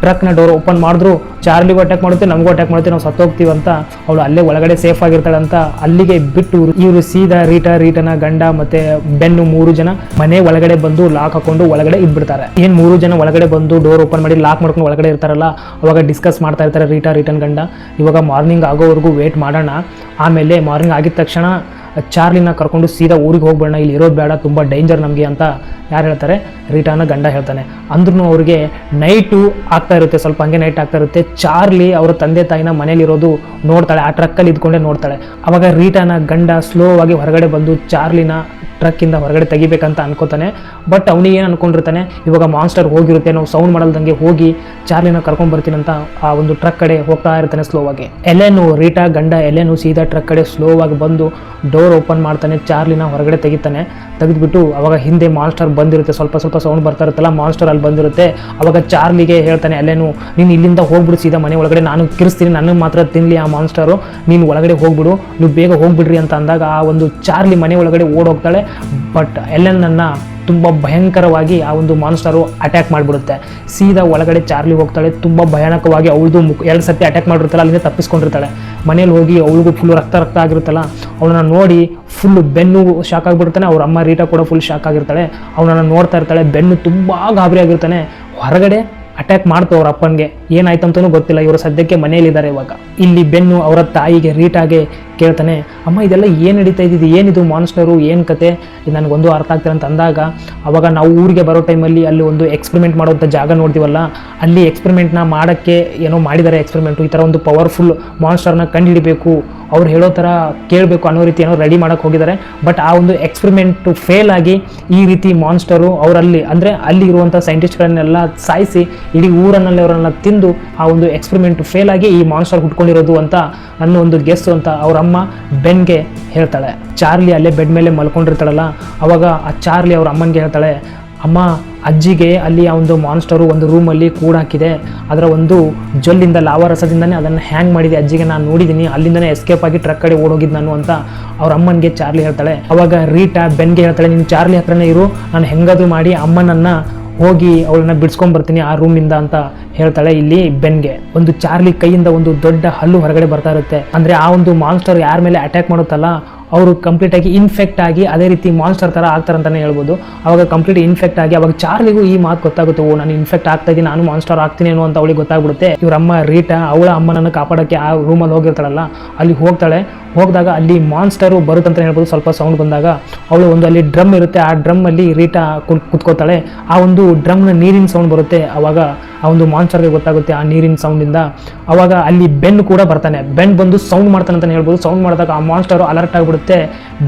Speaker 1: ಟ್ರಕ್ನ ಡೋರ್ ಓಪನ್ ಮಾಡಿದ್ರು ಚಾರ್ಲಿಗೂ ಅಟ್ಯಾಕ್ ಮಾಡುತ್ತೆ, ನಮಗೂ ಅಟ್ಯಾಕ್ ಮಾಡುತ್ತೆ, ನಾವು ಸತ್ತೋಗ್ತೀವಿ ಅಂತ ಅವಳು ಅಲ್ಲೇ ಒಳಗಡೆ ಸೇಫ್ ಆಗಿರ್ತಾಳೆ ಅಂತ ಅಲ್ಲಿಗೆ ಬಿಟ್ಟು ಇವರು ಸೀದಾ ರೀಟಾ, ರೀಟನ ಗಂಡ ಮತ್ತೆ ಬೆನ್ನು ಮೂರು ಜನ ಮನೆ ಒಳಗಡೆ ಬಂದು ಲಾಕ್ ಹಾಕೊಂಡು ಒಳಗಡೆ ಇದ್ಬಿಡ್ತಾರೆ. ಏನ್ ಮೂರು ಜನ ಒಳಗಡೆ ಬಂದು ಡೋರ್ ಓಪನ್ ಮಾಡಿ ಲಾಕ್ ಮಾಡ್ಕೊಂಡು ಒಳಗಡೆ ಇರ್ತಾರಲ್ಲ, ಅವಾಗ ಡಿಸ್ಕಸ್ ಮಾಡ್ತಾ ಇರ್ತಾರೆ ರೀಟಾ ರಿಟರ್ನ್ ಗಂಡ. ಇವಾಗ ಮಾರ್ನಿಂಗ್ ಆಗೋವರೆಗೂ ವೇಟ್ ಮಾಡೋಣ. ಆಮೇಲೆ ಮಾರ್ನಿಂಗ್ ಆಗಿದ ತಕ್ಷಣ ಚಾರ್ಲಿನ ಕರ್ಕೊಂಡು ಸೀದಾ ಊರಿಗೆ ಹೋಗ್ಬೇಡ ಇಲ್ಲಿ ಇರೋದು ಬೇಡ, ತುಂಬ ಡೇಂಜರ್ ನಮಗೆ ಅಂತ ಯಾರು ಹೇಳ್ತಾರೆ? ರೀಟಾನ ಗಂಡ ಹೇಳ್ತಾನೆ. ಅಂದ್ರೂ ಅವ್ರಿಗೆ ನೈಟು ಆಗ್ತಾ ಇರುತ್ತೆ, ಸ್ವಲ್ಪ ಹಂಗೆ ನೈಟ್ ಆಗ್ತಾ ಇರುತ್ತೆ. ಚಾರ್ಲಿ ಅವರ ತಂದೆ ತಾಯಿನ ಮನೇಲಿರೋದು ನೋಡ್ತಾಳೆ, ಆ ಟ್ರಕ್ಕಲ್ಲಿ ಇದ್ಕೊಂಡೇ ನೋಡ್ತಾಳೆ. ಅವಾಗ ರೀಟಾನ ಗಂಡ ಸ್ಲೋ ಆಗಿ ಹೊರಗಡೆ ಬಂದು ಚಾರ್ಲಿನ ಟ್ರಕ್ಕಿಂದ ಹೊರಗಡೆ ತೆಗಿಬೇಕಂತ ಅನ್ಕೋತಾನೆ. ಬಟ್ ಅವನಿಗೆ ಏನು ಅನ್ಕೊಂಡಿರ್ತಾನೆ? ಇವಾಗ ಮಾನ್ಸ್ಟರ್ ಹೋಗಿರುತ್ತೆ, ನಾವು ಸೌಂಡ್ ಮಾಡಲ್ದಂಗೆ ಹೋಗಿ ಚಾರ್ಲಿನ ಕರ್ಕೊಂಡು ಬರ್ತೀನಿ ಅಂತ ಆ ಒಂದು ಟ್ರಕ್ ಕಡೆ ಹೋಗ್ತಾ ಇರ್ತಾನೆ ಸ್ಲೋ ಆಗಿ. ಎಲೆನು, ರೀಟಾ ಗಂಡ ಎಲೆನು ಸೀದಾ ಟ್ರಕ್ ಕಡೆ ಸ್ಲೋ ಆಗಿ ಬಂದು ಡೋರ್ ಓಪನ್ ಮಾಡ್ತಾನೆ, ಚಾರ್ಲಿನ ಹೊರಗಡೆ ತೆಗಿತಾನೆ. ತೆಗೆದ್ಬಿಟ್ಟು ಅವಾಗ ಹಿಂದೆ ಮಾನ್ಸ್ಟರ್ ಬಂದಿರುತ್ತೆ, ಸ್ವಲ್ಪ ಸ್ವಲ್ಪ ಸೌಂಡ್ ಬರ್ತಾ ಇರುತ್ತಲ್ಲ ಮಾನ್ಸ್ಟರ್ ಅಲ್ಲಿ ಬಂದಿರುತ್ತೆ. ಅವಾಗ ಚಾರ್ಲಿಗೆ ಹೇಳ್ತಾನೆ, ಅಲ್ಲೇನು, ನೀನು ಇಲ್ಲಿಂದ ಹೋಗ್ಬಿಡು, ಸೀದಾ ಮನೆ ಒಳಗಡೆ, ನಾನು ಕಿರಿಸ್ತೀನಿ ನನಗೆ ಮಾತ್ರ ತಿನ್ಲಿ ಆ ಮಾನ್ಸ್ಟರು ನೀನು ಒಳಗಡೆ ಹೋಗ್ಬಿಡು, ನೀವು ಬೇಗ ಹೋಗ್ಬಿಡ್ರಿ ಅಂತ ಅಂದಾಗ ಆ ಒಂದು ಚಾರ್ಲಿ ಮನೆ ಒಳಗಡೆ ಓಡೋಗ್ತಾಳೆ ಬಟ್ ಎಲೆನನ್ನ ತುಂಬ ಭಯಂಕರವಾಗಿ ಆ ಒಂದು ಮಾನ್ಸ್ಟರು ಅಟ್ಯಾಕ್ ಮಾಡಿಬಿಡುತ್ತೆ. ಸೀದಾ ಒಳಗಡೆ ಚಾರ್ಲಿ ಹೋಗ್ತಾಳೆ, ತುಂಬ ಭಯಾನಕವಾಗಿ ಅವಳದು ಮುಖ, ಎರಡು ಸತಿ ಅಟ್ಯಾಕ್ ಮಾಡಿರ್ತಾಳೆ, ಅಲ್ಲಿಂದ ತಪ್ಪಿಸ್ಕೊಂಡಿರ್ತಾಳೆ. ಮನೇಲಿ ಹೋಗಿ ಅವಳಿಗೂ ಫುಲ್ ರಕ್ತ ರಕ್ತ ಆಗಿರುತ್ತಲ್ಲ ಅವಳನ್ನ ನೋಡಿ ಫುಲ್ ಬೆನ್ನು ಶಾಕ್ ಆಗಿಬಿಡ್ತಾನೆ ಅವ್ರ ಅಮ್ಮ ರೀಟಾ ಕೂಡ ಫುಲ್ ಶಾಕ್ ಆಗಿರ್ತಾಳೆ. ಅವನನ್ನು ನೋಡ್ತಾ ಇರ್ತಾಳೆ, ಬೆನ್ನು ತುಂಬ ಗಾಬರಿ ಆಗಿರ್ತಾನೆ. ಹೊರಗಡೆ ಅಟ್ಯಾಕ್ ಮಾಡ್ತು ಅವ್ರ ಅಪ್ಪನಿಗೆ. ಏನಾಯ್ತು ಅಂತಲೂ ಗೊತ್ತಿಲ್ಲ. ಇವರು ಸದ್ಯಕ್ಕೆ ಮನೆಯಲ್ಲಿದ್ದಾರೆ ಇವಾಗ. ಇಲ್ಲಿ ಬೆನ್ನು ಅವರ ತಾಯಿಗೆ ರೀಟಾಗೆ ಕೇಳ್ತಾನೆ, ಅಮ್ಮ, ಇದೆಲ್ಲ ಏನು ನಡೀತಾ ಇದ್ದಿದ್ದು ಏನಿದು ಮಾನ್ಸ್ಟರು ಏನು ಕತೆ? ಇದು ನನಗೊಂದು ಅರ್ಥ ಆಗ್ತಿಲ್ಲ ಅಂತ ಅಂದಾಗ, ಅವಾಗ ನಾವು ಊರಿಗೆ ಬರೋ ಟೈಮಲ್ಲಿ ಅಲ್ಲಿ ಒಂದು ಎಕ್ಸ್ಪೆರಿಮೆಂಟ್ ಮಾಡುವಂಥ ಜಾಗ ನೋಡ್ತೀವಲ್ಲ, ಅಲ್ಲಿ ಎಕ್ಸ್ಪೆರಿಮೆಂಟ್ನ ಮಾಡೋಕ್ಕೆ ಏನೋ ಮಾಡಿದ್ದಾರೆ ಎಕ್ಸ್ಪೆರಿಮೆಂಟು ಈ ಥರ ಒಂದು ಪವರ್ಫುಲ್ ಮಾನ್ಸ್ಟರ್ನ ಕಂಡುಹಿಡಬೇಕು. ಅವ್ರು ಹೇಳೋ ಥರ ಕೇಳಬೇಕು ಅನ್ನೋ ರೀತಿ ಏನೋ ರೆಡಿ ಮಾಡೋಕ್ಕೆ ಹೋಗಿದ್ದಾರೆ. ಬಟ್ ಆ ಒಂದು ಎಕ್ಸ್ಪೆರಿಮೆಂಟು ಫೇಲ್ ಆಗಿ ಈ ರೀತಿ ಮಾನ್ಸ್ಟರು ಅವರಲ್ಲಿ, ಅಂದರೆ ಅಲ್ಲಿ ಇರುವಂಥ ಸೈಂಟಿಸ್ಟ್ಗಳನ್ನೆಲ್ಲ ಸಾಯಿಸಿ, ಇಡೀ ಊರನ್ನಲ್ಲಿ ಅವರನ್ನ ತಿಂದು ಆ ಒಂದು ಎಕ್ಸ್ಪೆರಿಮೆಂಟ್ ಫೇಲ್ ಆಗಿ ಈ ಮಾನ್ಸ್ಟರ್ ಹುಟ್ಕೊಂಡಿರೋದು ಅಂತ ಅನ್ನೋ ಒಂದು ಗೆಸ್ ಅಂತ ಅವ್ರ ಅಮ್ಮ ಬೆನ್ಗೆ ಹೇಳ್ತಾಳೆ. ಚಾರ್ಲಿ ಅಲ್ಲೇ ಬೆಡ್ ಮೇಲೆ ಮಲ್ಕೊಂಡಿರ್ತಾಳಲ್ಲ, ಅವಾಗ ಆ ಚಾರ್ಲಿ ಅವ್ರ ಅಮ್ಮನಿಗೆ ಹೇಳ್ತಾಳೆ, ಅಮ್ಮ, ಅಜ್ಜಿಗೆ ಅಲ್ಲಿ ಆ ಒಂದು ಮಾನ್ಸ್ಟರು ಒಂದು ರೂಮಲ್ಲಿ ಕೂಡಾಕಿದೆ ಅದರ ಒಂದು ಜೊಲ್ಲಿಂದ ಲಾವ ರಸದಿಂದನೇ ಅದನ್ನು ಹ್ಯಾಂಗ್ ಮಾಡಿದೆ. ಅಜ್ಜಿಗೆ ನಾನು ನೋಡಿದ್ದೀನಿ ಅಲ್ಲಿಂದನೇ ಎಸ್ಕೇಪ್ ಆಗಿ ಟ್ರಕ್ ಕಡೆ ಓಡೋಗಿದ್ದು ನಾನು ಅಂತ ಅವ್ರ ಅಮ್ಮನಿಗೆ ಚಾರ್ಲಿ ಹೇಳ್ತಾಳೆ. ಅವಾಗ ರೀಟಾ ಬೆನ್ಗೆ ಹೇಳ್ತಾಳೆ, ನೀನು ಚಾರ್ಲಿ ಹತ್ರನೇ ಇರು, ನಾನು ಹೆಂಗಾದ್ರೂ ಮಾಡಿ ಅಮ್ಮನನ್ನ ಹೋಗಿ ಅವಳನ್ನ ಬಿಡ್ಸ್ಕೊಂಡ್ ಬರ್ತೀನಿ ಆ ರೂಮಿಂದ ಅಂತ ಹೇಳ್ತಾಳೆ. ಇಲ್ಲಿ ಬೆನ್ಗೆ. ಒಂದು ಚಾರ್ಲಿ ಕೈಯಿಂದ ಒಂದು ದೊಡ್ಡ ಹಲ್ಲು ಹೊರಗಡೆ ಬರ್ತಾ ಇರುತ್ತೆ. ಅಂದ್ರೆ ಆ ಒಂದು ಮಾನ್ಸ್ಟರ್ ಯಾರ ಮೇಲೆ ಅಟ್ಯಾಕ್ ಮಾಡುತ್ತಲ್ಲ ಅವರು ಕಂಪ್ಲೀಟ್ ಆಗಿ ಇನ್ಫೆಕ್ಟ್ ಆಗಿ ಅದೇ ರೀತಿ ಮಾನ್ಸ್ಟರ್ ತರ ಆಗ್ತಾರೆ ಅಂತಾನೆ ಹೇಳ್ಬೋದು. ಅವಾಗ ಕಂಪ್ಲೀಟ್ ಇನ್ಫೆಕ್ಟ್ ಆಗಿ ಅವಾಗ ಚಾರ್ಲಿಗೂ ಈ ಮಾತು ಗೊತ್ತಾಗುತ್ತೆ, ಓ, ನಾನು ಇನ್ಫೆಕ್ಟ್ ಆಗ್ತಾ ಇದ್ದೀನಿ, ನಾನು ಮಾನ್ಸ್ಟರ್ ಆಗ್ತೀನಿ ಏನೋ ಅಂತ ಅವಳಿಗೆ ಗೊತ್ತಾಗ್ಬಿಡುತ್ತೆ. ಇವ್ರ ಅಮ್ಮ ರೀಟಾ, ಅವಳ ಅಮ್ಮನನ್ನು ಕಾಪಾಡೋಕ್ಕೆ ಆ ರೂಮಲ್ಲಿ ಹೋಗಿರ್ತಾಳಲ್ಲ, ಅಲ್ಲಿ ಹೋಗ್ತಾಳೆ. ಹೋಗಿದಾಗ ಅಲ್ಲಿ ಮಾನ್ಸ್ಟರು ಬರುತ್ತಂತ ಹೇಳ್ಬೋದು, ಸ್ವಲ್ಪ ಸೌಂಡ್ ಬಂದಾಗ. ಅವಳು ಒಂದು ಅಲ್ಲಿ ಡ್ರಮ್ ಇರುತ್ತೆ, ಆ ಡ್ರಮ್ ಅಲ್ಲಿ ರೀಟಾ ಕುತ್- ಕುತ್ಕೋತಾಳೆ ಆ ಒಂದು ಡ್ರಮ್ನ ನೀರಿನ ಸೌಂಡ್ ಬರುತ್ತೆ ಅವಾಗ, ಆ ಒಂದು ಮಾನ್ಸ್ಟರ್ಗೆ ಗೊತ್ತಾಗುತ್ತೆ ಆ ನೀರಿನ ಸೌಂಡಿಂದ ಅವಾಗ ಅಲ್ಲಿ ಬೆನ್ ಕೂಡ ಬರ್ತಾನೆ. ಬೆನ್ ಬಂದು ಸೌಂಡ್ ಮಾಡ್ತಾನೆ ಅಂತ ಹೇಳ್ಬೋದು. ಸೌಂಡ್ ಮಾಡಿದಾಗ ಆ ಮಾನ್ಸ್ಟರ್ ಅಲರ್ಟ್ ಆಗಿಬಿಡುತ್ತೆ.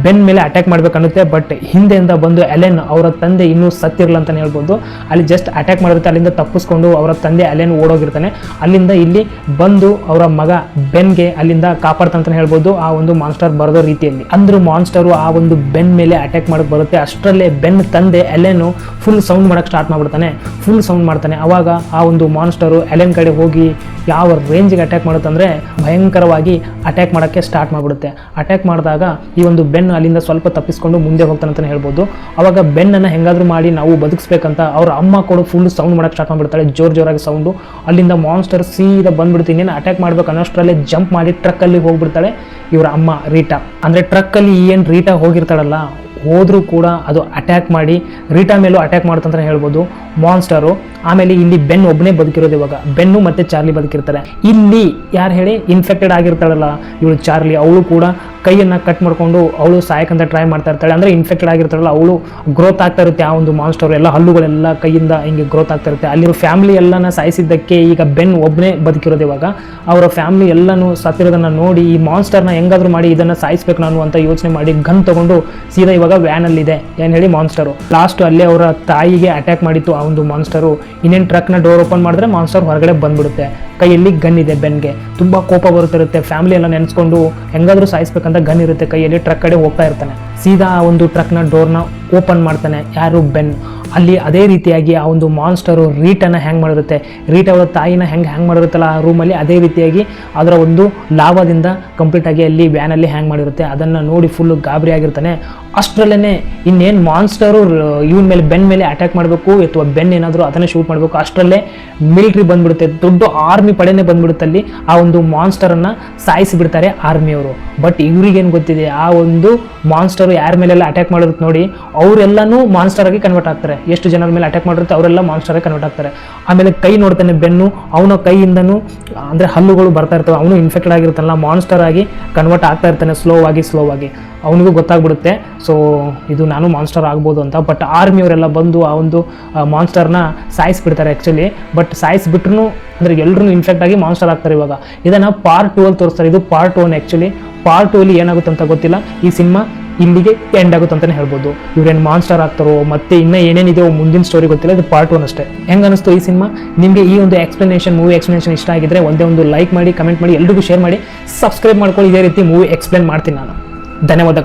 Speaker 1: ಬೆನ್ ಮೇಲೆ ಅಟ್ಯಾಕ್ ಮಾಡ್ಬೇಕನ್ನುತ್ತೆ ಬಟ್ ಹಿಂದೆಯಿಂದ ಬಂದು ಅಲೆನ್ ಅವರ ತಂದೆ ಇನ್ನೂ ಸತ್ತಿರಲ್ಲ ಅಂತಲೇ ಹೇಳ್ಬೋದು. ಅಲ್ಲಿ ಜಸ್ಟ್ ಅಟ್ಯಾಕ್ ಮಾಡಿರುತ್ತೆ, ಅಲ್ಲಿಂದ ತಪ್ಪಿಸ್ಕೊಂಡು ಅವರ ತಂದೆ ಅಲೆನ್ ಓಡೋಗಿರ್ತಾನೆ. ಅಲ್ಲಿಂದ ಇಲ್ಲಿ ಬಂದು ಅವರ ಮಗ ಬೆನ್ಗೆ ಅಲ್ಲಿಂದ ಕಾಪಾಡ್ತಂತಲೇ ಹೇಳ್ಬೋದು, ಆ ಒಂದು ಮಾನ್ಸ್ಟರ್ ಬರೋದೋ ರೀತಿಯಲ್ಲಿ. ಅಂದ್ರೆ ಮಾನ್ಸ್ಟರು ಆ ಒಂದು ಬೆನ್ ಮೇಲೆ ಅಟ್ಯಾಕ್ ಮಾಡಕ್ ಬರುತ್ತೆ. ಅಷ್ಟರಲ್ಲೇ ಬೆನ್ ತಂದೆ ಎಲೆನು ಫುಲ್ ಸೌಂಡ್ ಮಾಡಕ್ ಸ್ಟಾರ್ಟ್ ಮಾಡ್ಬಿಡ್ತಾನೆ. ಫುಲ್ ಸೌಂಡ್ ಮಾಡ್ತಾನೆ. ಅವಾಗ ಆ ಒಂದು ಮಾನ್ಸ್ಟರು ಅಲೆನ್ ಕಡೆ ಹೋಗಿ ಯಾವ ರೇಂಜಿಗೆ ಅಟ್ಯಾಕ್ ಮಾಡುತ್ತಂದ್ರೆ, ಭಯಂಕರವಾಗಿ ಅಟ್ಯಾಕ್ ಮಾಡೋಕ್ಕೆ ಸ್ಟಾರ್ಟ್ ಮಾಡಿಬಿಡುತ್ತೆ. ಅಟ್ಯಾಕ್ ಮಾಡಿದಾಗ ಈ ಒಂದು ಬೆನ್ ಅಲ್ಲಿಂದ ಸ್ವಲ್ಪ ತಪ್ಪಿಸ್ಕೊಂಡು ಮುಂದೆ ಹೋಗ್ತಾನೆ ಅಂತಲೇ ಹೇಳ್ಬೋದು. ಅವಾಗ ಬೆನ್ನನ್ನು ಹೆಂಗಾದರೂ ಮಾಡಿ ನಾವು ಬದುಕಿಸ್ಬೇಕಂತ ಅವ್ರ ಅಮ್ಮ ಕೂಡ ಫುಲ್ ಸೌಂಡ್ ಮಾಡಕ್ಕೆ ಸ್ಟಾರ್ಟ್ ಮಾಡಿಬಿಡ್ತಾಳೆ, ಜೋರ್ ಜೋರಾಗಿ ಸೌಂಡು ಅಲ್ಲಿಂದ ಮಾನ್ಸ್ಟರ್ ಸೀದಾ ಬಂದ್ಬಿಡ್ತೀನಿ ಏನು ಅಟ್ಯಾಕ್ ಮಾಡ್ಬೇಕು ಅನ್ನೋಷ್ಟರಲ್ಲೇ ಜಂಪ್ ಮಾಡಿ ಟ್ರಕ್ಕಲ್ಲಿ ಹೋಗ್ಬಿಡ್ತಾಳೆ ಇವರ ಅಮ್ಮ ರೀಟಾ. ಅಂದರೆ ಟ್ರಕ್ಕಲ್ಲಿ ಏನು ರೀಟಾ ಹೋಗಿರ್ತಾಳಲ್ಲ, ಹೋದರೂ ಕೂಡ ಅದು ಅಟ್ಯಾಕ್ ಮಾಡಿ ರೀಟಾ ಮೇಲೂ ಅಟ್ಯಾಕ್ ಮಾಡುತ್ತಂತ ಹೇಳ್ಬೋದು ಮಾನ್ಸ್ಟರು ಆಮೇಲೆ ಇಲ್ಲಿ ಬೆನ್ ಒಬ್ಬನೇ ಬದುಕಿರೋದು ಇವಾಗ. ಬೆನ್ನು ಮತ್ತು ಚಾರ್ಲಿ ಬದುಕಿರ್ತಾರೆ. ಇಲ್ಲಿ ಯಾರು ಹೇಳಿ? ಇನ್ಫೆಕ್ಟೆಡ್ ಆಗಿರ್ತಾಳಲ್ಲ ಇವಳು ಚಾರ್ಲಿ. ಅವಳು ಕೂಡ ಕೈಯನ್ನ ಕಟ್ ಮಾಡಿಕೊಂಡು ಅವಳು ಸಾಯಕ್ಕಂತ ಟ್ರೈ ಮಾಡ್ತಾ ಇರ್ತಾಳೆ. ಅಂದರೆ ಇನ್ಫೆಕ್ಟೆಡ್ ಆಗಿರ್ತಾರಲ್ಲ ಅವಳು ಗ್ರೋತ್ ಆಗ್ತಾ ಇರುತ್ತೆ ಆ ಒಂದು ಮಾನ್ಸ್ಟರ್ ಎಲ್ಲ ಹಲ್ಲುಗಳೆಲ್ಲ ಕೈಯಿಂದ ಹಿಂಗೆ ಗ್ರೋತ್ ಆಗ್ತಾ ಇರುತ್ತೆ. ಅಲ್ಲಿರೋ ಫ್ಯಾಮಿಲಿ ಎಲ್ಲನ ಸಾಯಿಸಿದ್ದಕ್ಕೆ ಈಗ ಬೆನ್ ಒಬ್ಬನೇ ಬದುಕಿರೋದು ಇವಾಗ. ಅವರ ಫ್ಯಾಮಿಲಿ ಎಲ್ಲನೂ ಸತ್ತಿರೋದನ್ನು ನೋಡಿ ಈ ಮಾನ್ಸ್ಟರ್ನ ಹೆಂಗಾದ್ರೂ ಮಾಡಿ ಇದನ್ನ ಸಾಯಿಸ್ಬೇಕು ನಾನು ಅಂತ ಯೋಚನೆ ಮಾಡಿ ಗನ್ ತಗೊಂಡು ಸೀದಾ ಇವಾಗ ವ್ಯಾನ್ ಅಲ್ಲಿ ಇದೆ ಏನ್ ಹೇಳಿ ಮಾನ್ಸ್ಟರು ಲಾಸ್ಟ್ ಅಲ್ಲೇ ಅವರ ತಾಯಿಗೆ ಅಟ್ಯಾಕ್ ಮಾಡಿತ್ತು ಆ ಒಂದು ಮಾನ್ಸ್ಟರು ಇನ್ನೇನು ಟ್ರಕ್ನ ಡೋರ್ ಓಪನ್ ಮಾಡಿದ್ರೆ ಮಾನ್ಸ್ಟರ್ ಹೊರಗಡೆ ಬಂದ್ಬಿಡುತ್ತೆ. ಕೈಯಲ್ಲಿ ಗನ್ ಇದೆ ಬೆನ್ಗೆ. ತುಂಬಾ ಕೋಪ ಬರುತ್ತಿರುತ್ತೆ. ಫ್ಯಾಮಿಲಿ ಎಲ್ಲ ನೆನೆಸ್ಕೊಂಡು ಹೆಂಗಾದ್ರೂ ಸಾಯಿಸ್ಬೇಕಂತ ಗನ್ ಇರುತ್ತೆ ಕೈಯಲ್ಲಿ ಟ್ರಕ್ ಕಡೆ ಹೋಗ್ತಾ ಇರ್ತಾನೆ. ಸೀದಾ ಆ ಒಂದು ಟ್ರಕ್ನ ಡೋರ್ನ ಓಪನ್ ಮಾಡ್ತಾನೆ, ಯಾರು ಬೆನ್. ಅಲ್ಲಿ ಅದೇ ರೀತಿಯಾಗಿ ಆ ಒಂದು ಮಾನ್ಸ್ಟರು ರೀಟನ್ನು ಹ್ಯಾಂಗ್ ಮಾಡಿರುತ್ತೆ. ರೀಟ್ ಅವರ ತಾಯಿನ ಹೆಂಗೆ ಹ್ಯಾಂಗ್ ಮಾಡಿರುತ್ತಲ್ಲ ಆ ರೂಮಲ್ಲಿ ಅದೇ ರೀತಿಯಾಗಿ ಅದರ ಒಂದು ಲಾಭದಿಂದ ಕಂಪ್ಲೀಟಾಗಿ ಅಲ್ಲಿ ವ್ಯಾನಲ್ಲಿ ಹ್ಯಾಂಗ್ ಮಾಡಿರುತ್ತೆ. ಅದನ್ನು ನೋಡಿ ಫುಲ್ಲು ಗಾಬರಿ ಆಗಿರ್ತಾನೆ. ಅಷ್ಟರಲ್ಲೇ ಇನ್ನೇನು ಮಾನ್ಸ್ಟರು ಇವನ ಮೇಲೆ, ಬೆನ್ ಮೇಲೆ ಅಟ್ಯಾಕ್ ಮಾಡಬೇಕು, ಅಥವಾ ಬೆನ್ ಏನಾದರೂ ಅದನ್ನೇ ಶೂಟ್ ಮಾಡಬೇಕು, ಅಷ್ಟರಲ್ಲೇ ಮಿಲಿಟ್ರಿ ಬಂದ್ಬಿಡುತ್ತೆ. ದೊಡ್ಡ ಆರ್ಮಿ ಪಡೆನೇ ಬಂದ್ಬಿಡುತ್ತೆ ಅಲ್ಲಿ. ಆ ಒಂದು ಮಾನ್ಸ್ಟರನ್ನು ಸಾಯಿಸಿ ಬಿಡ್ತಾರೆ ಆರ್ಮಿಯವರು ಬಟ್ ಇವ್ರಿಗೇನು ಗೊತ್ತಿದೆ? ಆ ಒಂದು ಮಾನ್ಸ್ಟರು ಯಾರ ಮೇಲೆಲ್ಲ ಅಟ್ಯಾಕ್ ಮಾಡಿರುತ್ತೆ ನೋಡಿ, ಅವರೆಲ್ಲನೂ ಮಾನ್ಸ್ಟರ್ ಆಗಿ ಕನ್ವರ್ಟ್ ಆಗ್ತಾರೆ. ಎಷ್ಟು ಜನರ ಮೇಲೆ ಅಟ್ಯಾಕ್ ಮಾಡಿರುತ್ತೆ, ಅವರೆಲ್ಲ ಮಾನ್ಸ್ಟರ್ ಆಗಿ ಕನ್ವರ್ಟ್ ಆಗ್ತಾರೆ. ಆಮೇಲೆ ಕೈ ನೋಡ್ತಾನೆ ಬೆನ್ನು, ಅವನ ಕೈಯಿಂದನೂ, ಅಂದರೆ ಹಲ್ಲುಗಳು ಬರ್ತಾ ಇರ್ತವೆ, ಅವನು ಇನ್ಫೆಕ್ಟೆಡ್ ಆಗಿರ್ತಾನಲ್ಲ ಮಾನ್ಸ್ಟರ್ ಆಗಿ ಕನ್ವರ್ಟ್ ಆಗ್ತಾ ಇರ್ತಾನೆ ಸ್ಲೋ ಆಗಿ ಸ್ಲೋ ಅವನಿಗೂ ಗೊತ್ತಾಗ್ಬಿಡುತ್ತೆ. ಸೊ ಇದು ನಾನು ಮಾನ್ಸ್ಟರ್ ಆಗ್ಬೋದು ಅಂತ. ಬಟ್ ಆರ್ಮಿಯವರೆಲ್ಲ ಬಂದು ಆ ಒಂದು ಮಾನ್ಸ್ಟರ್ನ ಸಾಯಿಸ್ಬಿಡ್ತಾರೆ ಆ್ಯಕ್ಚುಲಿ ಬಟ್ ಸಾಯಿಸ್ಬಿಟ್ರು ಅಂದರೆ ಎಲ್ಲರೂ ಇನ್ಫೆಕ್ಟ್ ಆಗಿ ಮಾನ್ಸ್ಟರ್ ಆಗ್ತಾರೆ ಇವಾಗ. ಇದನ್ನು ಪಾರ್ಟ್ ಟೂ ಅಲ್ಲಿ ತೋರಿಸ್ತಾರೆ. ಇದು part one actually part two ಅಲ್ಲಿ ಏನಾಗುತ್ತೆ ಅಂತ ಗೊತ್ತಿಲ್ಲ. ಈ ಸಿನಿಮಾ ಇಲ್ಲಿಗೆ ಎಂಡ್ ಆಗುತ್ತೆ ಅಂತಲೇ ಹೇಳ್ಬೋದು. ಇವ್ರೇನು ಮಾನ್ಸ್ಟರ್ ಆಗ್ತಾರೋ, ಮತ್ತೆ ಇನ್ನೂ ಏನೇನಿದೆಯೋ ಮುಂದಿನ ಸ್ಟೋರಿ ಗೊತ್ತಿಲ್ಲ. ಇದು ಪಾರ್ಟ್ ಒನ್ ಅಷ್ಟೇ. ಹೆಂಗೆ ಅನಿಸ್ತು ಈ ಸಿನಿಮಾ? ನಿಮಗೆ ಈ ಒಂದು ಎಕ್ಸ್ಪ್ಲನೇಷನ್ ಮೂವಿ ಎಕ್ಸ್ಪ್ಲನೇಷನ್ ಇಷ್ಟ ಆಗಿದ್ರೆ ಒಂದೇ ಒಂದು ಲೈಕ್ ಮಾಡಿ ಕಮೆಂಟ್ ಮಾಡಿ, ಎಲ್ರಿಗೂ ಶೇರ್ ಮಾಡಿ. ಸಬ್ಸ್ಕ್ರೈಬ್ ಮಾಡ್ಕೊಳ್ಳಿ. ಇದೇ ರೀತಿ ಮೂವಿ ಎಕ್ಸ್ಪ್ಲೇನ್ ಮಾಡ್ತೀನಿ ನಾನು. ధన్యవాదాలు.